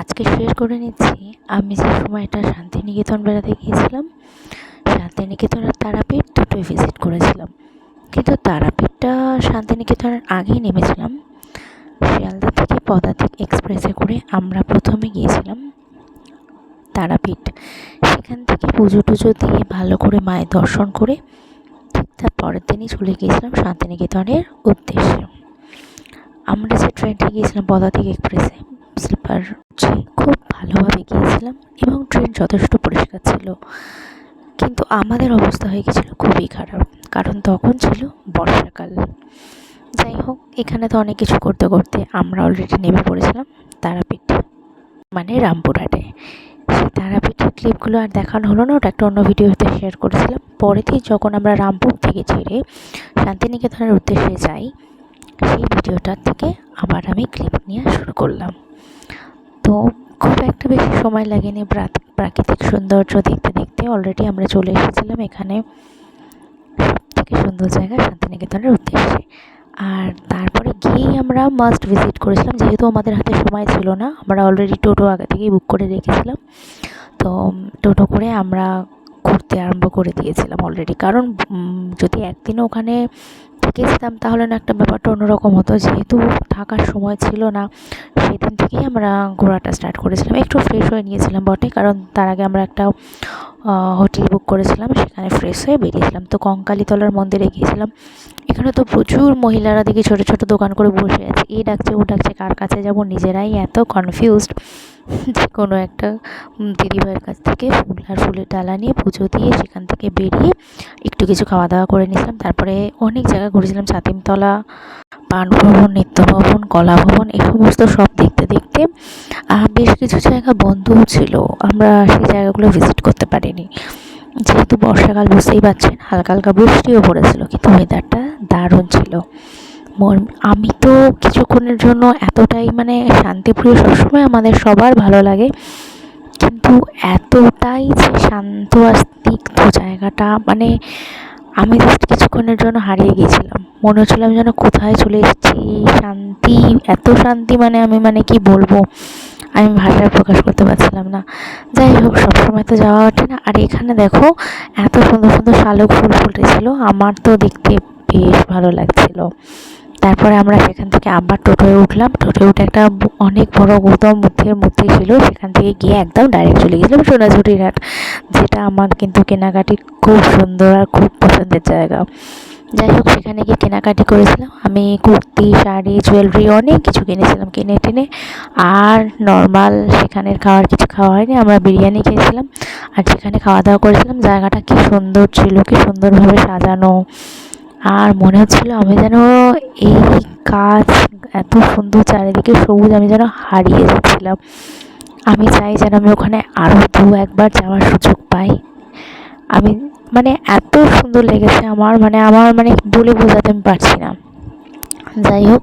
আজকে শেয়ার করে নিচ্ছি, আমি যে সময়টা শান্তিনিকেতন বেড়াতে গিয়েছিলাম শান্তিনিকেতন আর তারাপীঠ দুটোই ভিজিট করেছিলাম। কিন্তু তারাপীঠটা শান্তিনিকেতনের আগেই নেমেছিলাম। শিয়ালদা থেকে পদাতিক এক্সপ্রেসে করে আমরা প্রথমে গিয়েছিলাম তারাপীঠ। সেখান থেকে পুজো টুজো দিয়ে ভালো করে মায়ের দর্শন করে ঠিক তার পরের দিনই চলে গিয়েছিলাম শান্তিনিকেতনের উদ্দেশ্যে। আমরা যে ট্রেনটি গিয়েছিলাম পদাতিক এক্সপ্রেসে স্লিপার খুব ভালোভাবে গিয়েছিলাম এবং ট্রেন যথেষ্ট পরিষ্কার ছিল। কিন্তু আমাদের অবস্থা হয়ে গেছিল খুবই খারাপ। কারণ তখন ছিল বর্ষাকাল। যাই হোক, এখানে তো অনেক কিছু করতে করতে আমরা অলরেডি নেমে পড়েছিলাম তারাপীঠ মানে রামপুরহাটে। সেই তারাপীঠের ক্লিপগুলো আর দেখানো হলো না, ওটা একটা অন্য ভিডিওতে শেয়ার করেছিলাম। পরেতেই যখন আমরা রামপুর থেকে ছেড়ে শান্তিনিকেতনের উদ্দেশ্যে যাই, সেই ভিডিওটার থেকে আবার আমি ক্লিপ নিয়ে শুরু করলাম। তো খুব একটা বেশি সময় লাগেনি প্রাকৃতিক সৌন্দর্য দেখতে দেখতে। অলরেডি আমরা চলে এসেছিলাম এখানে থেকে সুন্দর জায়গা শান্তিনিকেতনের উদ্দেশ্যে। আর তারপরে গিয়েই আমরা মাস্ট ভিজিট করেছিলাম, যেহেতু আমাদের হাতে সময় ছিল না, আমরা অলরেডি টোটো আগে থেকেই বুক করে রেখেছিলাম। তো টোটো করে আমরা ঘুরতে আরম্ভ করে দিয়েছিলাম অলরেডি কারণ যদি একদিনও ওখানে থেকে যেতাম তাহলে না একটা ব্যাপারটা অন্যরকম হতো। যেহেতু থাকার সময় ছিল না, সেদিন থেকেই আমরা ঘোরাটা স্টার্ট করেছিলাম। একটু ফ্রেশ হয়ে নিয়েছিলাম বটে, কারণ তার আগে আমরা একটা হোটেল বুক করেছিলাম, সেখানে ফ্রেশ হয়ে বেরিয়েছিলাম। তো কঙ্কালীতলার মন্দিরে গিয়েছিলাম। এখানে তো প্রচুর মহিলারা দেখি ছোটো ছোটো দোকান করে বসে আছে। এ ডাকছে, ও ডাকছে, কার কাছে যাব? নিজেরাই এত কনফিউজড যে কোনো একটা দিদিভাইয়ের কাছ থেকে ফুল আর ফুলের ডালা নিয়ে পুজো দিয়ে সেখান থেকে বেরিয়ে একটু কিছু খাওয়া দাওয়া করে নিয়েছিলাম। তারপরে অনেক জায়গা ঘুরেছিলাম, ছাতিমতলা পান ভবন নিত্য ভবন কলা ভবন এই সমস্ত সব দেখতে দেখতে বেশ কিছু জায়গা বন্ধও ছিল। আমরা সেই জায়গাগুলো ভিজিট করতে পারিনি। যেহেতু বর্ষাকাল বুঝতেই পারছেন, হালকা হালকা বৃষ্টিও পড়েছিল, কিন্তু ওয়েদারটা দারুণ ছিল। আমি তো কিছুক্ষণের জন্য এতটাই মানে শান্তিপ্রিয় সবসময় আমাদের সবার ভালো লাগে। কিন্তু এতটাই যে শান্ত আর স্নিগ্ধ জায়গাটা মানে আমি জাস্ট কিছুক্ষণের জন্য হারিয়ে গিয়েছিলাম। মনে হচ্ছিল আমি যেন কোথায় চলে এসেছি, শান্তি, এত শান্তি মানে আমি মানে কি বলব? আমি ভাষায় প্রকাশ করতে পারছিলাম না। যাই হোক, সবসময় তো যাওয়া ওঠে না। আর এখানে দেখো, এত সুন্দর সুন্দর শালুক ফুল ফুটেছিল। আমার তো দেখতে বেশ ভালো লাগছিল। তারপরে আমরা সেখান থেকে আবার টোটোয় উঠলাম। টোটোয় উঠে একটা অনেক বড় গৌতম বুদ্ধের মূর্তি ছিল। সেখান থেকে গিয়ে একদম ডাইরেক্ট চলে গেছিলাম সোনাঝুরির হাট, যেটা আমার কিন্তু কেনাকাটি খুব সুন্দর আর খুব পছন্দের জায়গা। যাই হোক, সেখানে গিয়ে কেনাকাটি করেছিলাম। আমি কুর্তি, শাড়ি জুয়েলারি অনেক কিছু কিনেছিলাম কিনে টেনে। আর নর্মাল সেখানের খাওয়ার কিছু খাওয়া হয়নি। আমরা বিরিয়ানি খেয়েছিলাম। আর সেখানে খাওয়া দাওয়া করেছিলাম, জায়গাটা কী সুন্দর ছিল, কী সুন্দরভাবে সাজানো। আর মনে হচ্ছিল আমি যেন এই গাছ এত সুন্দর চারিদিকে সবুজ, আমি যেন হারিয়ে যাচ্ছিলাম আমি চাই যেন আমি ওখানে আরও দু একবার যাওয়ার সুযোগ পাই। আমি মানে এত সুন্দর লেগেছে আমার মানে আমার মানে বলে বোঝাতে আমি পারছি না। যাই হোক,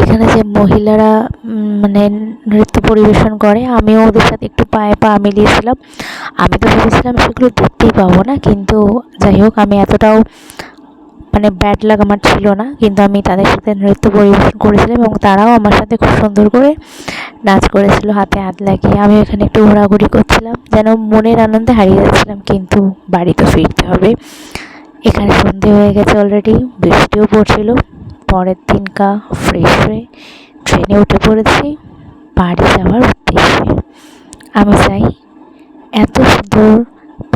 এখানে যে মহিলারা মানে নৃত্য পরিবেশন করে, আমিও ওদের সাথে একটু পায়ে পা মিলিয়েছিলাম। আমি তো ভেবেছিলাম সেগুলো দেখতেই পাবো না, কিন্তু যাই হোক, আমি এতটাও মানে ব্যাড লাগ আমার ছিল না। কিন্তু আমি তাদের সাথে নৃত্য পরিবেশন করেছিলাম এবং তারাও আমার সাথে খুব সুন্দর করে নাচ করেছিল, হাতে হাত লাগিয়ে। আমি এখানে একটু ঘোরাঘুরি করছিলাম, যেন মনের আনন্দে হারিয়ে যাচ্ছিলাম, কিন্তু বাড়ি তো ফিরতে হবে। এখানে সন্ধে হয়ে গেছে অলরেডি বৃষ্টিও পড়ছিল, পরের দিনকা ফ্রেশ হয়ে ট্রেনে উঠে পড়েছি, বাড়ি যাওয়ার উদ্দেশ্যে। আমি চাই এত সুন্দর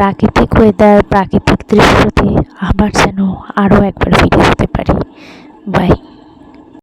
প্রাকৃতিক ওয়েদার প্রাকৃতিক দৃশ্যতে আবার যেন আরও একবার ফিরে যেতে পারি। বাই